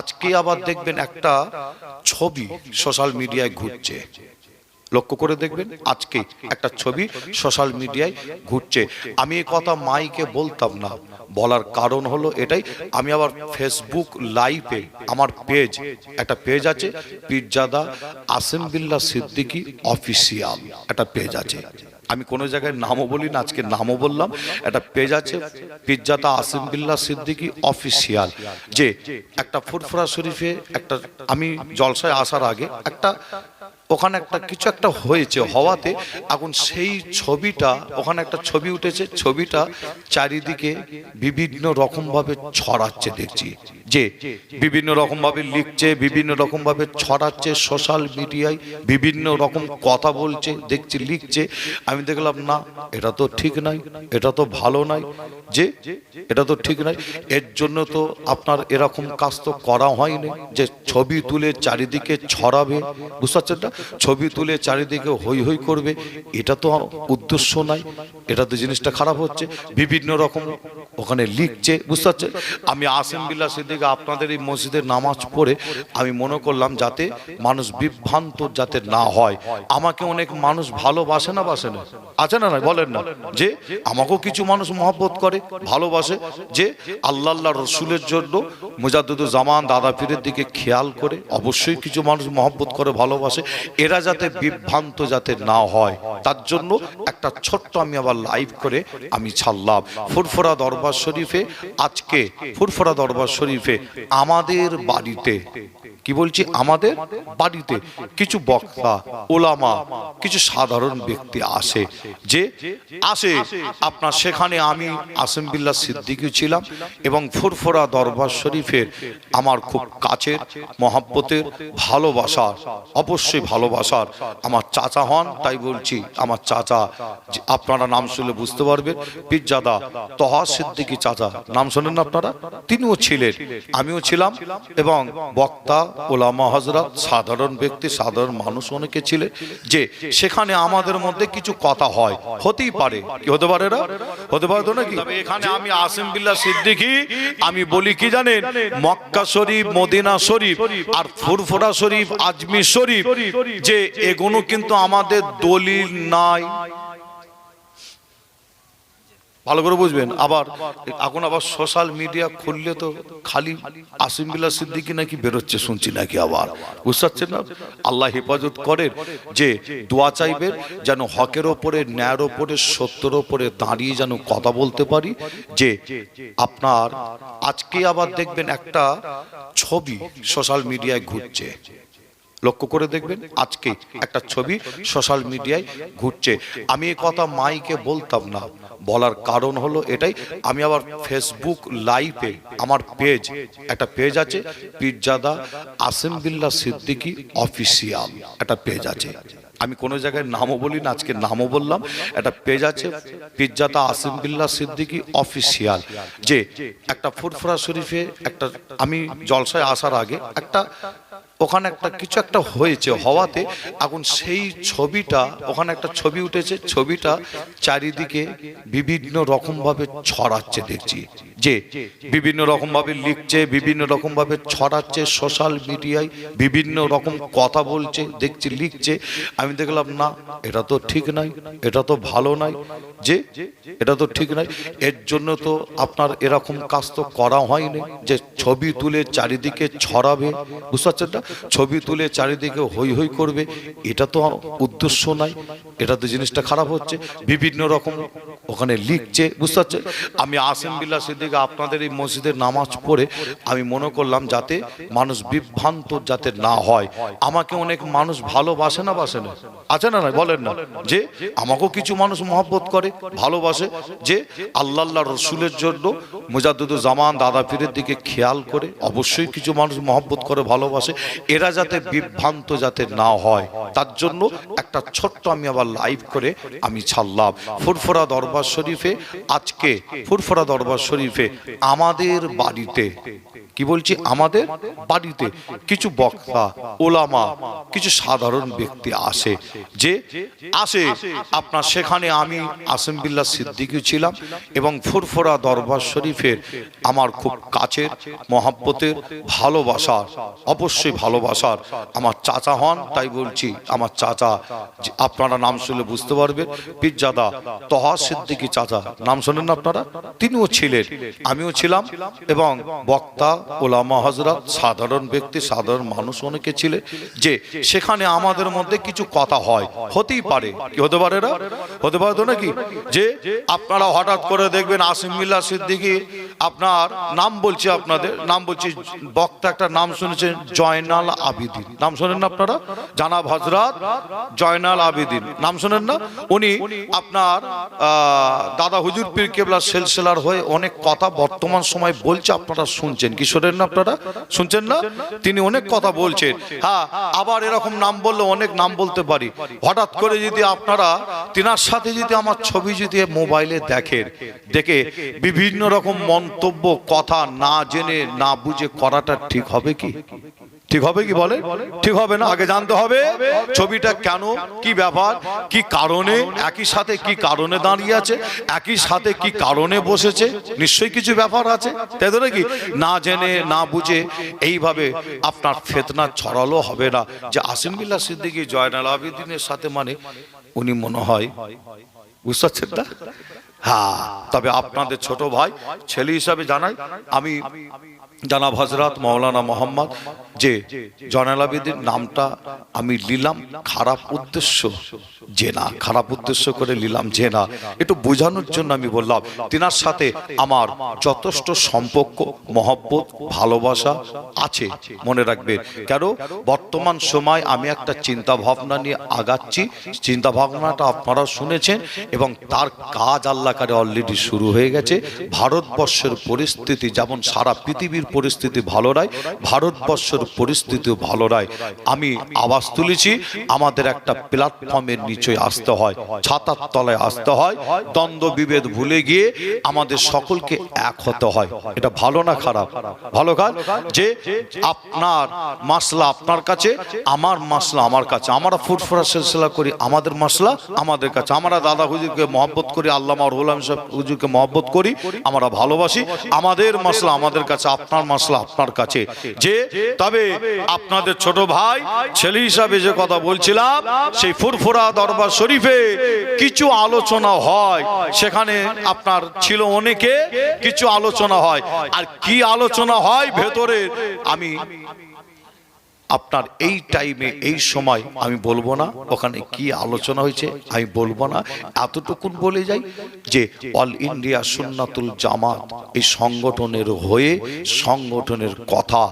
আজকে আবার দেখবেন একটা ছবি সোশ্যাল মিডিয়ায় ঘুরছে। লক্ষ্য করে দেখবেন আজকে একটা ছবি সোশ্যাল মিডিয়ায় ঘুরছে। আমি এই কথা মাইকে বলতাম না। বলার কারণ হলো এটাই, আমি আবার ফেসবুক লাইভে আমার পেজ একটা পেজ আছে, পিরজাদা আসিম বিল্লা সিদ্দিকি অফিসিয়াল একটা পেজ আছে। আমি কোনো জায়গায় নামও বলি না, আজকে নামও বললাম, একটা পেজ আছে পিজ্জাতা আসিম বিল্লা সিদ্দিকি অফিসিয়াল যে একটা ফুরফুরা শরীফে একটা, আমি জলসায় আসার আগে একটা ওখানে একটা কিছু একটা হয়েছে হওয়াতে এখন সেই ছবিটা ওখানে একটা ছবি উঠেছে ছবিটা চারিদিকে বিভিন্ন রকমভাবে ছড়াচ্ছে দেখছি। যে বিভিন্ন রকমভাবে লিখছে, বিভিন্ন রকমভাবে ছড়াচ্ছে সোশ্যাল মিডিয়ায় বিভিন্ন রকম কথা বলছে, দেখছি, লিখছে। আমি দেখলাম, না, এটা তো ঠিক নাই, এটা তো ভালো নাই। যে, এটা তো ঠিক নাই। এর জন্য তো আপনার এরকম কাজ তো করা হয়নি যে ছবি তুলে চারিদিকে ছড়াবে। বুঝতে পারছেন না? ছবি তুলে চারিদিকে হই হই করবে। এটা তো উদ্দেশ্য নাই। এটা তো জিনিসটা খারাপ হচ্ছে। বিভিন্ন রকম ওখানে লিখছে। বুঝতে পারছেন? আমি আসিম বিল্লা আপনাদের এই মসজিদের নামাজ পড়ে আমি মনে করলাম যাতে মানুষ বিভ্রান্ত যাতে না হয়। আমাকে অনেক মানুষ ভালোবাসে না বাসে না? আছে না না বলেন না। যে আমাকেও কিছু মানুষ মহব্বত করে, ভালোবাসে। যে আল্লাহ আল্লাহ রসুলের জন্য মুজাদ্দুদ জামান দাদা পীরের দিকে খেয়াল করে অবশ্যই কিছু মানুষ মহব্বত করে, ভালোবাসে। এরা যাতে বিভ্রান্ত যাতে না হয়, তার জন্য একটা ছোট্ট আমি আবার লাইভ করে আমি ছাড়লাম। ফুরফুরা দরবার শরীফে আজকে ফুরফুরা দরবার শরীফে আমাদের বাড়িতে। কি বলছি? আমাদের বাড়িতে। কিছু বক্তা, ওলামা, কিছু সাধারণ ব্যক্তি আসে যে, আসে, আপনার সেখানে আমি আসিম বিল্লা সিদ্দিকি ছিলাম এবং ফুরফুরা দরবার শরীফের আমার খুব কাছের, মহাব্বতের, ভালোবাসার, অবশ্যই ভালোবাসার আমার চাচা হন। তাই বলছি, আমার চাচা, আপনারা নাম শুনলে বুঝতে পারবেন। পিজ্জাদা তহা সিদ্দিকি চাচা। নাম শোনেন না আপনারা? তিনিও ছিলেন। আমিও ছিলাম এবং বক্তা ওলামা হজরত সাধারণ ব্যক্তি সাধারণ মানুষ অনেকে ছিলেন যে সেখানে আমাদের মধ্যে কিছু কথা হয়। হতেই পারে। কি হতে পারে না হতে পারে তো নাকি? এখানে আমি আসিম বিল্লাহ সিদ্দিকি আমি বলি কি জানেন? মক্কা শরীফ মদিনা শরীফ আর ফুরফুরা শরীফ আজমির শরীফ যে এগুলো কিন্তু আমাদের দলিল নাই। ভালো করে বুঝবেন, আবার এখন আবার সোশ্যাল মিডিয়া খুললে তো খালি আসিম বিল্লা সিদ্দিকি নাকি বেরোচ্ছে শুনছি নাকি আবার। বুঝতে পারছেন না? আল্লাহ হেফাজত করেন যে দোয়া চাইবেন যেন হকের ওপরে, ন্যায়ের ওপরে, সত্যের ওপরে দাঁড়িয়ে যেন কথা বলতে পারি, যে আপনার আজকে আবার দেখবেন একটা ছবি সোশ্যাল মিডিয়ায় ঘুরছে। লক্ষ্য করে দেখবেন আজকে একটা ছবি সোশ্যাল মিডিয়ায় ঘুরছে। আমি এই কথা মাইকে বলতাম না। বলার কারণ হলো এটাই আমি আবার ফেসবুক লাইভে আমার পেজ একটা পেজ আছে পিরজাদা আসিম বিল্লা সিদ্দিকি অফিসিয়াল একটা পেজ আছে। আমি কোনো জায়গায় নামও বলি না আজকে নামও বললাম। একটা পেজ আছে পিজ্জাতা আসিম বিল্লা সিদ্দিকি অফিসিয়াল যে একটা ফুরফুরা শরীফে একটা আমি জলসায় আসার আগে একটা ওখানে একটা কিছু একটা হয়েছে হওয়াতে এখন সেই ছবিটা ওখানে একটা ছবি উঠেছে ছবিটা চারিদিকে বিভিন্ন রকমভাবে ছড়াচ্ছে দেখছি। যে বিভিন্ন রকমভাবে লিখছে বিভিন্ন রকমভাবে ছড়াচ্ছে সোশ্যাল মিডিয়ায় বিভিন্ন রকম কথা বলছে দেখছি। লিখছে। আমি দেখলাম না এটা তো ঠিক নাই এটা তো ভালো নাই। যে এটা তো ঠিক নাই। এর জন্য তো আপনার এরকম কাজ তো করা হয়নি যে ছবি তুলে চারিদিকে ছড়াবে বুঝতে পারছেন না? ছবি তুলে চারিদিকে হই হই করবে, এটা তো উদ্দেশ্য নাই। এটা তো জিনিসটা খারাপ হচ্ছে, বিভিন্ন রকম ওখানে লিখছে, বুঝতে পারছেন আমি আসিম বিল্লা সিদ্দিকে আপনাদের এই মসজিদের নামাজ পড়ে আমি মনে করলাম যাতে মানুষ বিভ্রান্ত যাতে না হয়। আমাকে অনেক মানুষ ভালোবাসে না বাসে না? আছে না না বলেন না। যে আমাকেও কিছু মানুষ মহব্বত করে, ভালোবাসে, যে আল্লাহ আল্লাহ রসুলের জন্য মুজাদ্দুদ জামান দাদা পীরের দিকে খেয়াল করে, অবশ্যই কিছু মানুষ মহব্বত করে, ভালোবাসে। এরা যাতে বিভ্রান্ত যাতে না হয়, তার জন্য একটা ছোট্ট আমি আবার লাইভ করে আমি ছাড়লাম। ফুরফুরা দরবার শরীফে, আজকে ফুরফুরা দরবার শরীফে আমাদের বাড়িতে কি বলছি? আমাদের বাড়িতে কিছু বক্তা ওলামা কিছু সাধারণ ব্যক্তি আসে যে আসে। আপনার সেখানে আমি আসেম্বিল্লা সিদ্দিকি ছিলাম এবং ফুরফুরা দরবার শরীফের আমার খুব কাছের মহাব্বতের ভালোবাসার অবশ্যই ভালোবাসার আমার চাচা হন, তাই বলছি, আমার চাচা আপনারা নাম শুনলে বুঝতে পারবেন পীরজাদা তহা সিদ্দিকি চাচা, নাম শোনেন না আপনারা? তিনিও ছিলেন, আমিও ছিলাম এবং বক্তা, ওলামা হজরত সাধারণ ব্যক্তি, সাধারণ মানুষ অনেকে ছিলেন যে সেখানে আমাদের মধ্যে কিছু কথা হয়, হতেই পারে। কি হতে পারে না হতে পারে তো নাকি? যে আপনারা হঠাৎ করে দেখবেন আসিম মিল্লা সিদ্দিকি, আপনার নাম বলছি আপনাদের, নাম বলছি বক্তা, একটা নাম শুনেছেন, জয়নাল আবিদিন। নাম শোনেন আপনারা? জানাব হজরত জয়নাল আবিদিন। নাম শোনেন না? উনি আপনার দাদা হুজুর পীর কেবলা সেলসেলার হয়ে অনেক কথা বর্তমান সময় বলছে, আপনারা শুনছেন। কি শোনেন না আপনারা? শুনছেন না? তিনি অনেক কথা বলছেন। হ্যাঁ আবার এরকম নাম বললে অনেক নাম বলতে পারি। হঠাৎ করে যদি আপনারা, তিনার সাথে যদি আমার ছবি যদি মোবাইলে দেখেন, দেখে বিভিন্ন রকম মন্তব্য, কথা না জেনে না বুঝে করাটা ঠিক হবে কি? ঠিক হবে কি বলে? ঠিক হবে না? আগে জানতে হবে। ছবিটা কেন কি ব্যাপার কি কারণে একই সাথে কি কারণে দাঁড়িয়ে আছে একই সাথে কি কারণে বসেছে নিশ্চয়ই কিছু ব্যাপার আছে। তাই তো নাকি? না জেনে না বুঝে এইভাবে আপনার ফেতনা ছড়ালো হবে না। যে আসিম বিল্লা সিদ্দিকী জয়নাল আবেদিনের সাথে মানে উনি মনে হয় বুঝতে পারছেন না? হ্যাঁ তবে আপনাদের ছোট ভাই ছেলে হিসাবে জানাই আমি জানাব হজরত মৌলানা মোহাম্মদ, যে জয়নালাবিদির নামটা আমি নিলাম খারাপ উদ্দেশ্য যে না, খারাপ উদ্দেশ্য করে নিলাম যে না, একটু বোঝানোর জন্য আমি বললাম, তিনার সাথে আমার যথেষ্ট সম্পর্ক, মহব্বত, ভালোবাসা আছে, মনে রাখবে। কেন? বর্তমান সময় আমি একটা চিন্তা ভাবনা নিয়ে আগাচ্ছি চিন্তা ভাবনাটা আপনারা শুনেছেন এবং তার কাজ আল্লাহকারে অলরেডি শুরু হয়ে গেছে। ভারতবর্ষের পরিস্থিতি যেমন সারা পৃথিবীর পরিস্থিতি ভালো নয়, ভারতবর্ষের পরিস্থিতিও ভালো নয়। আমি আওয়াজ তুলেছি, আমাদের একটা প্ল্যাটফর্মের নিচে আসতে হয়, ছাতার তলায় আসতে হয়, দ্বন্দ্ব বিভেদ ভুলে গিয়ে আমাদের সকলকে এক হতে হয়। এটা ভালো না খারাপ? ভালো কাজ? যে আপনার মাসলা আপনার কাছে, আমার মাসলা আমার কাছে। আমরা ফুটফুরা সিলসিলা করি, আমাদের মাসলা আমাদের কাছে। আমরা দাদা হুজুরকে মহব্বত করি, আল্লামা রুলাম সাহেব হুজুরকে মহব্বত করি, আমরা ভালোবাসি। আমাদের মাসলা আমাদের কাছে, আপনার মাসলা আপনার কাছে। যে, তবে আপনাদের ছোট ভাই, ছেলে হিসাবে যে কথা বলছিলাম, সেই ফুরফুরা দরবার শরীফে কিছু আলোচনা হয়। সেখানে আপনার ছিল অনেকে, কিছু আলোচনা হয়। আর কি আলোচনা হয় ভেতরে আমি আপনার এই টাইমে এই সময় আমি বলব না, ওখানে কি আলোচনা হয়েছে, আমি বলব না। এতটুকুন বলে যাই যে অল ইন্ডিয়া সুন্নাতুল জামাত এই সংগঠনের হয়ে, সংগঠনের কথা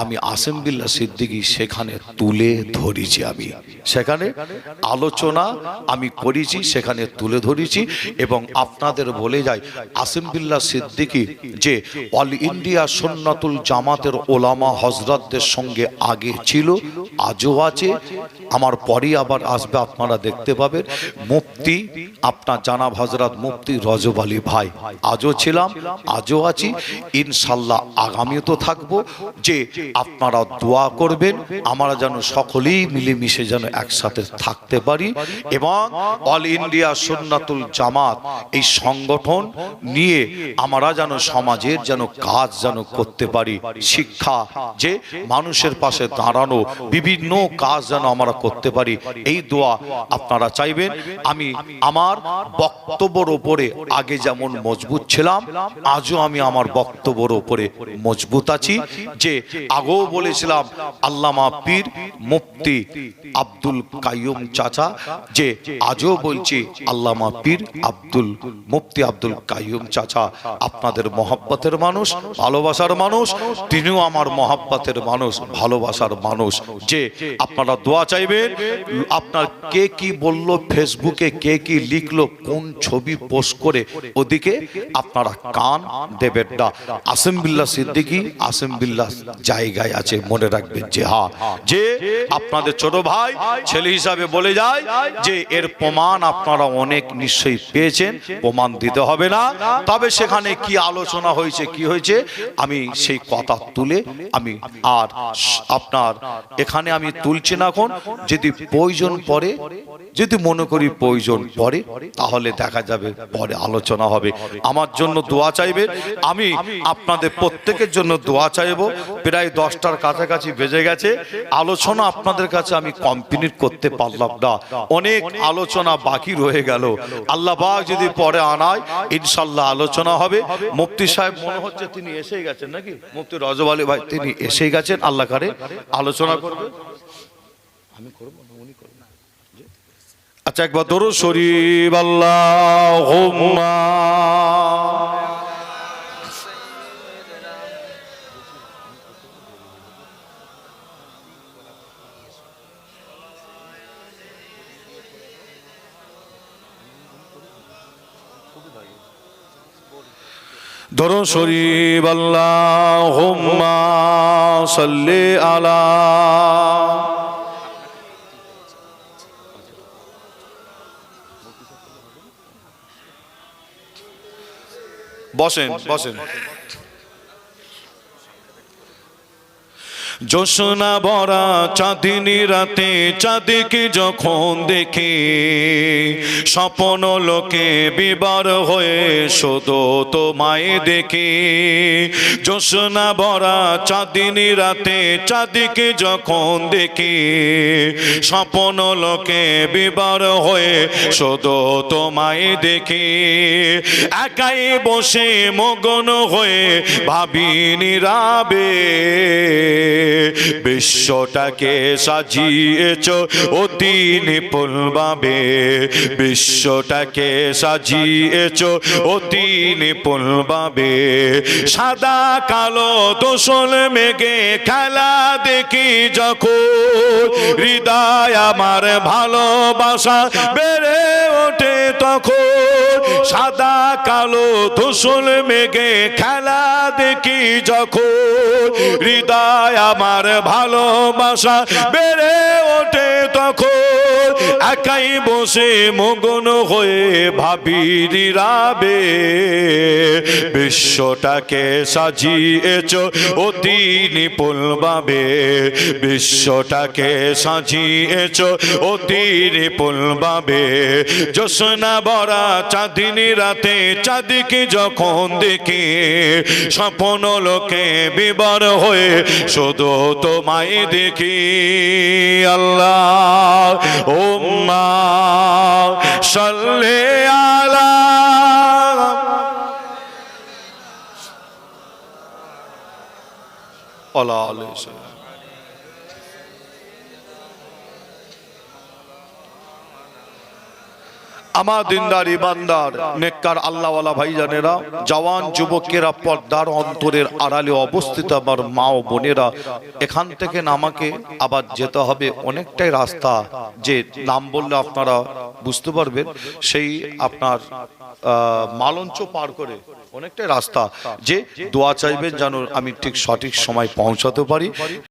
আমি আসেম বিল্লা সিদ্দিকী সেখানে তুলে ধরেছি আমি। সেখানে আলোচনা আমি করেছি, সেখানে তুলে ধরেছি এবং আপনাদের বলে যাই আসিম বিল্লা সিদ্দিকী যে অল ইন্ডিয়া সুন্নাতুল জামাতের ওলামা হজরতদের সঙ্গে আগে ছিল, আজও আছে। আমার পরে আবার আসবে, আপনারা দেখতে পাবেন। মুফতি, আপনার জানাব হজরত মুফতি রজব আলী ভাই। আজও ছিলাম, আজও আছি। ইনশাল্লাহ আগামীও তো থাকব। যে আপনারা দোয়া করবেন, আমরা যেন সকলেই মিলেমিশে যেন একসাথে থাকতে পারি এবং অল ইন্ডিয়া সুন্নাতুল জামাত এই সংগঠন নিয়ে আমরা যেন সমাজের যেন কাজ যেন করতে পারি। শিক্ষা যে মানুষের পাশে দাঁড়ানো বিভিন্ন কাজ যেন আমরা করতে পারি। এই দোয়া আপনারা চাইবেন। আমি আমার বক্তব্যের ওপরে আগে যেমন মজবুত ছিলাম, আজও আমি আমার বক্তব্যের ওপরে মজবুত আছি যে আগেও বলেছিলাম, আল্লামা পীর মুফতি আব্দুল কাইয়ুম চাচা, যে আজও বলছি, আল্লামা পীর আব্দুল মুফতি আব্দুল কাইয়ুম চাচা আপনাদের মহাব্বতের মানুষ, ভালোবাসার মানুষ, তিনিও আমার মহাব্বতের মানুষ, ভালোবাসার মানুষ যে আপনারা দোয়া চাইবেন, আপনার কে কি বলল ফেসবুকে, কে কি লিখলো, কোন ছবি পোস্ট করে ওদিকে আপনারা কান দেবেন না। আসেম বিল্লাহ সিদ্দিকি আসেম বিল্লাহ জায়গায় আছে, মনে রাখবেন যে হ্যাঁ যে আপনাদের ছোট ভাই ছেলে হিসাবে বলে যায় যে এর প্রমাণ আপনারা অনেক নিশ্চয়ই পেয়েছেন, প্রমাণ দিতে হবে না। তবে সেখানে কি আলোচনা হয়েছে, কি হয়েছে, আমি সেই কথা তুলে আমি আর আপনার এখানে আমি তুলছি না এখন, যদি প্রয়োজন পড়ে, যদি মনে করি প্রয়োজন পড়ে, তাহলে দেখা যাবে পরে আলোচনা হবে। আমার জন্য দোয়া চাইবে। আমি আপনাদের প্রত্যেকের জন্য দোয়া চাইব। প্রায় দশটার কাছাকাছি বেজে গেছে। আলোচনা আপনাদের কাছে আমি কমপ্লিট করতে পারলাম না। অনেক আলোচনা বাকি রয়ে গেল। আল্লাহ পাক যদি পরে আনায়, ইনশাল্লাহ আলোচনা হবে। মুফতি সাহেব মনে হচ্ছে তিনি এসেই গেছেন নাকি? মুফতি রজব আলী ভাই, তিনি এসেই গেছেন। আল্লাহ কারে আলোচনা করবে? আমি করব না উনি করবেন। আচ্ছা একবার দরুদ শরীফ আল্লাহুম্মা। দরুদ শরীফ আল্লাহুম্মা সাল্লে আলা বসেন বসেন। জোসনা ভরা চাঁদিনী রাতে, চাঁদিকে যখন দেখি, স্বপন লোকে বিবার হয়ে শুধু তোমায় দেখি। জোসনা ভরা চাঁদিনী রাতে, চাঁদিকে যখন দেখি, স্বপন লোকে বিবার হয়ে শুধু তোমায় দেখি। একাই বসে মগন হয়ে ভাবি নীরাবে বিশ্বটাকে সাজিয়েছ অতি নিপুণভাবে বিশ্বটাকে সাজিয়েছ অতি নিপুণভাবে সাদা, কালো, দোসল, মেঘে খেলা দেখি যখন। হৃদয় আমার ভালোবাসা বেড়ে ওঠে তখন। সাদা, কালো ধূসল মেঘে খেলা দেখি যখন হৃদয় আমার ভালোবাসা বেড়ে ওঠে তখন। একাই বসে মগন হয়ে ভাবি রাবে বিশ্বটাকে সাজিয়েছ অতি নিপুণভাবে বিশ্বটাকে সাজিয়েছ অতি নিপুণভাবে জোসনা বরা চাঁদিনী রাতে চাঁদিকে যখন দেখি, স্বপ্ন লোকে বিবর হয়ে শুধু তোমায় দেখি। আল্লাহ ওম্মা সাল্লে আলা। আলা আমার দিনদার ইমানদার নেককার আল্লাহওয়ালা ভাইজানেরা, জওয়ান যুবকেরা পর্দার অন্তরের আড়ালে অবস্থিত আমার মা ও বোনেরা, এখান থেকে আমাকে আবার যেতে হবে অনেকটাই রাস্তা যে নাম বললে আপনারা বুঝতে পারবেন, সেই আপনার মালঞ্চ পার করে অনেকটাই রাস্তা যে দোয়া চাইবেন যেন আমি ঠিক সঠিক সময় পৌঁছাতে পারি।